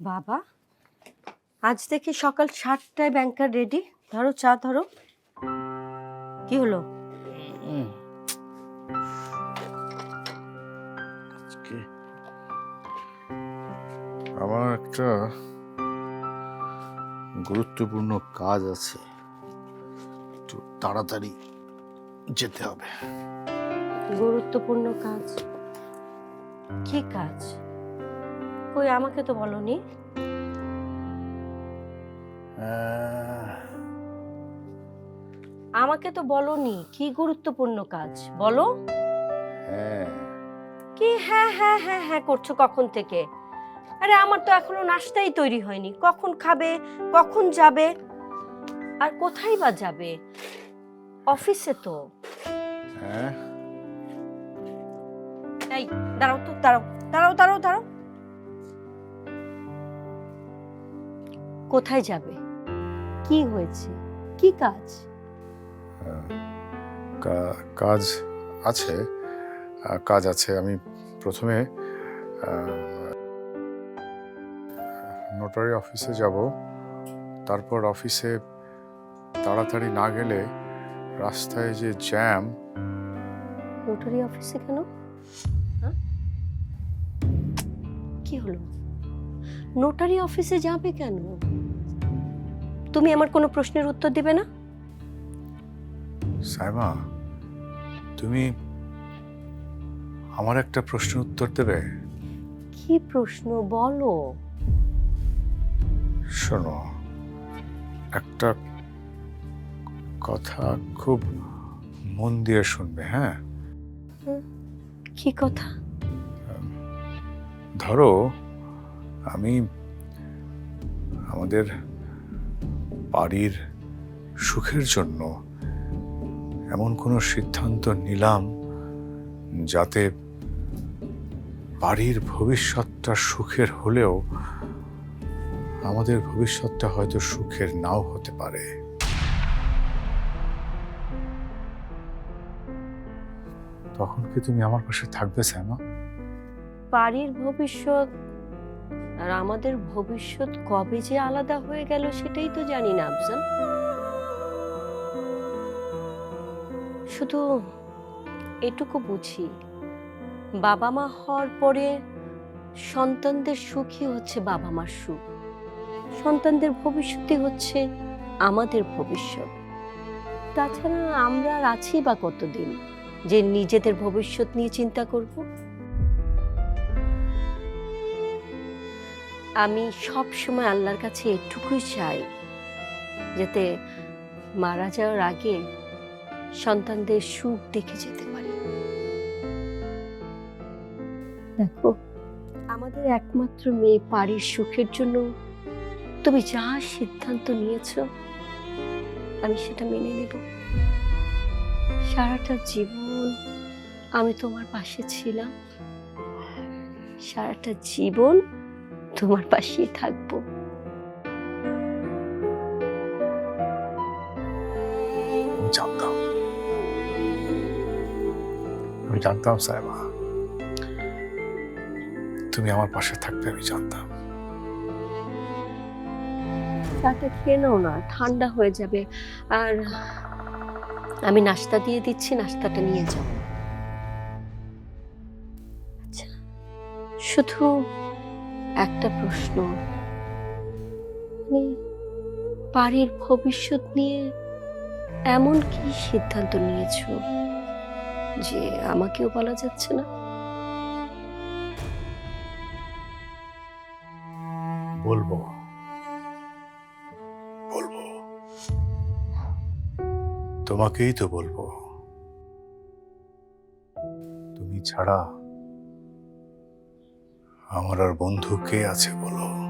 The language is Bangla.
বাবা আজ থেকে সকাল সাতটায় ব্যাংকার রেডি ধরো চা ধরো। কি হলো? আজকে আমার একটা গুরুত্বপূর্ণ কাজ আছে। একটু তাড়াতাড়ি যেতে হবে। গুরুত্বপূর্ণ কাজ? কি কাজ? কই আমাকে তো বলনি। আমাকে তো বলনি কি গুরুত্বপূর্ণ কাজ বলো। হ্যাঁ। কি হ্যাঁ হ্যাঁ হ্যাঁ হ্যাঁ করছ কখন থেকে? আরে আমার তো এখনও নাস্তাই তৈরি হয়নি কখন খাবে কখন যাবে আর কোথায় বা যাবে? অফিসে তো। হ্যাঁ। এই দাঁড়াও তো দাঁড়াও দাঁড়াও দাঁড়াও দাঁড়াও। কোথায় যাবে? কি হয়েছে? কি কাজ? কাজ আছে কাজ আছে। আমি প্রথমে নোটারি অফিসে যাব। তারপর অফিসে তাড়াতাড়ি না গেলে রাস্তায় যে জ্যাম নোটারি অফিসে কেন? হ্যাঁ? কি হলো? নোটারি অফিসে যাবে কেন? তুমি আমার কোনো প্রশ্নের উত্তর দিবে না? সাইমা তুমি আমার একটা প্রশ্নের উত্তর দেবে। কি প্রশ্ন বলো? শোনো একটা কথা খুব মন দিয়ে শুনবে হ্যাঁ? কি কথা? ধরো আমি আমাদের বাড়ির সুখের জন্য এমন কোনো সিদ্ধান্ত নিলাম যাতে বাড়ির ভবিষ্যৎটা সুখের হলেও আমাদের ভবিষ্যৎটা হয়তো সুখের নাও হতে পারে। তখন কি তুমি আমার পাশে থাকবে শ্যামা বাড়ির ভবিষ্যৎ আর আমাদের ভবিষ্যৎ কবে যে আলাদা হয়ে গেল সেটাই তো জানি না, আফজাল। শুধু এটুকু বুঝি বাবা মা হওয়ার পরে সন্তানদের সুখই হচ্ছে বাবা মার সুখ। সন্তানদের ভবিষ্যৎই হচ্ছে আমাদের ভবিষ্যৎ। তাছাড়া আমরা আর আছি বা কতদিন? যে নিজেদের ভবিষ্যৎ নিয়ে চিন্তা করব? আমি সব সময় আল্লাহর কাছে এটুকুই চাই, যাতে মারা যাওয়ার আগে সন্তানদের সুখ দেখে যেতে পারি। দেখো, আমাদের একমাত্র মেয়ে পারির সুখের জন্য তুমি যা সিদ্ধান্ত নিয়েছো, আমি সেটা মেনে নেব। সারাটা জীবন আমি তোমার পাশে ছিলাম। সারাটা জীবন তোমার পাশেই থাকব। আমি জানতাম। আমি জানতাম সাহেবা। তুমি আমার পাশে থাকবে আমি জানতাম। চাটা খেয়ে নাও না ঠান্ডা হয়ে যাবে। আর আমি নাস্তা দিয়ে দিচ্ছি নাস্তাটা নিয়ে যাও। আচ্ছা শুধু একটা প্রশ্ন। বাড়ির ভবিষ্যৎ নিয়ে এমন কি সিদ্ধান্ত নিয়েছো যে আমাকেও বলা যাচ্ছে না? বলব। বলব। তোমাকেই তো বলব। তুমি ছাড়া আমার আর বন্ধু কে আছে বলো?